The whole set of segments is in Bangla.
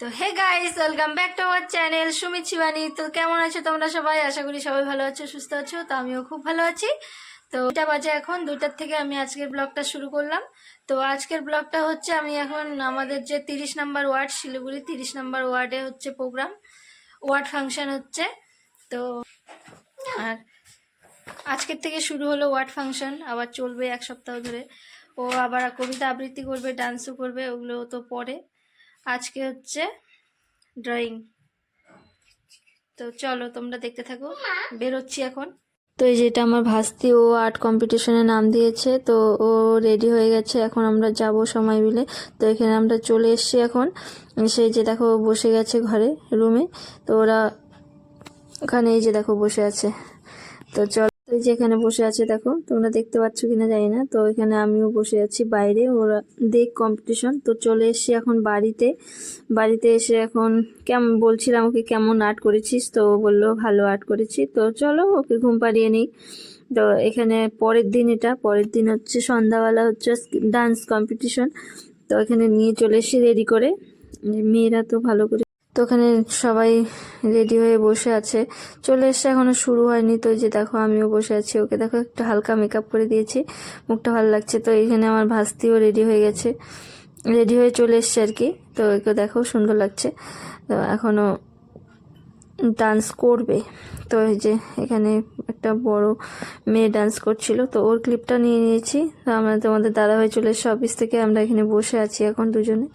তো hey guys welcome back to our channel Sumit Shivani তো, কেমন আছো তোমরা সবাই? আশা করি সবাই ভালো আছো, সুস্থ আছো। তো, আমিও খুব ভালো আছি। তো এটা বাজে এখন, দুইটার থেকে আমি আজকের ব্লগটা শুরু করলাম। তো, আজকের ব্লগটা হচ্ছে, আমি এখন আমাদের যে তিরিশ নাম্বার ওয়ার্ড, শিলিগুড়ি তিরিশ নাম্বার ওয়ার্ডে হচ্ছে প্রোগ্রাম। ওয়ার্ড ফাংশন হচ্ছে। তো, আর আজকের থেকে শুরু হলো ওয়ার্ড ফাংশন, আবার চলবে এক সপ্তাহ ধরে। ও আবার কবিতা আবৃত্তি করবে, ডান্সও করবে, ওগুলো তো পরে। আজকে হচ্ছে ড্রয়িং তো চলো তোমরা দেখতে থাকো, বেরোচ্ছি এখন। তো এই যেটা আমার ভাস্তি, ও আর্ট কম্পিটিশনে নাম দিয়েছে, তো ও রেডি হয়ে গেছে, এখন আমরা যাব সময় মিলে। তো এখানে আমরা চলে এসেছি এখন সেই যে দেখো বসে গেছে ঘরে রুমে তো ওরা ওখানে এই যে দেখো বসে আছে। তো চল যে এখানে বসে আছে, দেখো, তোমরা দেখতে পাচ্ছ কিনা জানি না। তো এখানে আমিও বসে আছি বাইরে, ওরা দেখ কম্পিটিশন তো চলে এসেছি এখন বাড়িতে। বাড়িতে এসে এখন কেমন বলছিলাম ওকে কেমন আর্ট করেছিস? তো বলল, ভালো আর্ট করেছি। তো চলো, ওকে ঘুম পাড়িয়ে নিই। তো এখানে পরের দিন এটা। পরের দিন হচ্ছে সন্ধ্যাবেলা হচ্ছে ডান্স কম্পিটিশন তো এখানে নিয়ে চলে এসেছি রেডি করে। মেয়েরা তো ভালো করে তো ওখানে সবাই রেডি হয়ে বসে আছে। চলে এসছে এখনও শুরু হয়নি। তো যে দেখো, আমিও বসে আছি। ওকে দেখো, একটু হালকা মেকআপ করে দিয়েছি। মুখটা ভালো লাগছে। তো এখানে আমার ভাস্তিও রেডি হয়ে গেছে। রেডি হয়ে চলে এসছে আর কি। তো একে দেখো, সুন্দর লাগছে। তো এখনও ডান্স করবে। তো এই যে এখানে একটা বড় মেয়ে ডান্স করছিল। তো ওর ক্লিপটা নিয়ে নিয়েছি। তো আমরা তোমাদের দাদা হয়ে চলে এসছে অফিস থেকে। আমরা এখানে বসে আছি এখন দুজনে।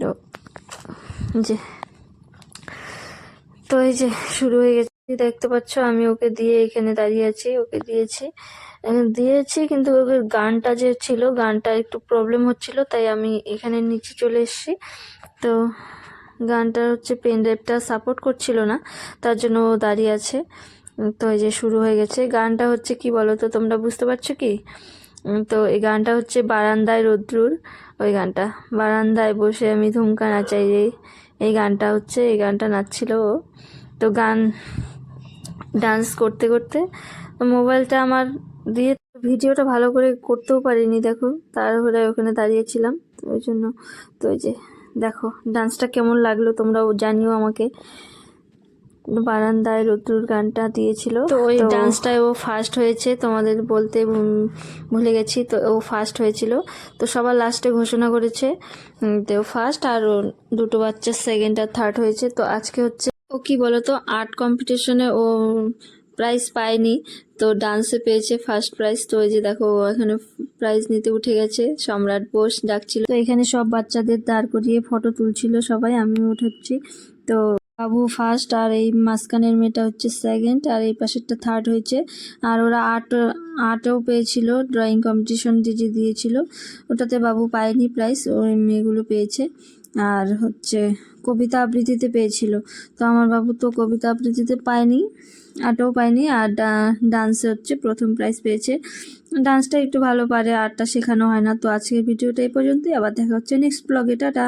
তো যে তো এই যে শুরু হয়ে গেছে দেখতে পাচ্ছ আমি ওকে দিয়ে এখানে দাঁড়িয়ে আছি, ওকে দিয়েছি। দিয়েছি কিন্তু ওকে গানটা যে ছিল, গানটা একটু প্রবলেম হচ্ছিল, তাই আমি এখানে নিচে চলে এসেছি। তো গানটা হচ্ছে পেন ড্রাইভটা সাপোর্ট করছিল না, তার জন্য ও দাঁড়িয়ে আছে। তো এই যে শুরু হয়ে গেছে। গানটা হচ্ছে কি বলো তো তোমরা বুঝতে পারছ কি? তো এই গানটা হচ্ছে বারান্দায় রোদ্রুর, ওই গানটা। বারান্দায় বসে আমি ধুমকা নাচাই রে এই গানটা হচ্ছে, এই গানটা নাচছিল ও। তো গান ডান্স করতে করতে মোবাইলটা আমার দিয়ে ভিডিওটা ভালো করে করতেও পারিনি, দেখো। তারপরে ওখানে দাঁড়িয়েছিলাম, তো ওই জন্য। তো ওই যে দেখো ডান্সটা কেমন লাগল তোমরাও জানিও আমাকে। বারান্দায় রতুর গানটা দিয়েছিল। তো ওই ডান্সটায় ও ফার্স্ট হয়েছে তোমাদের বলতে ভুলে গেছি তো ও ফার্স্ট হয়েছিল। তো সবার লাস্টে ঘোষণা করেছে তো ফার্স্ট আর দুটো বাচ্চা সেকেন্ড আর থার্ড হয়েছে। তো আজকে হচ্ছে ও কি বলতো আর্ট কম্পিটিশনে ও প্রাইজ পায়নি। তো ডান্সে পেয়েছে ফার্স্ট প্রাইজ তো ওই যে দেখো ও এখানে প্রাইজ নিতে উঠে গেছে সম্রাট বোস ডাকছিল। তো এখানে সব বাচ্চাদের দাঁড় করিয়ে ফটো তুলছিল সবাই আমিও উঠেছি। তো বাবু ফার্স্ট আর এই মাঝখানের মেয়েটা হচ্ছে সেকেন্ড আর এই পাশেরটা থার্ড হয়েছে। আর ওরা আর্ট আর্টও পেয়েছিল ড্রয়িং কম্পিটিশন যে দিয়েছিল, ওটাতে বাবু পায়নি প্রাইজ ওই মেয়েগুলো পেয়েছে। আর হচ্ছে কবিতা আবৃত্তিতে পেয়েছিল। তো আমার বাবু তো কবিতা আবৃত্তিতে পায়নি আর্টও পায়নি, আর ডান্সে হচ্ছে প্রথম প্রাইজ পেয়েছে। ডান্সটা একটু ভালো পারে আর্টটা শেখানো হয় না। তো আজকের ভিডিওটা এই পর্যন্তই, আবার দেখা হচ্ছে নেক্সট ব্লগে টাটা।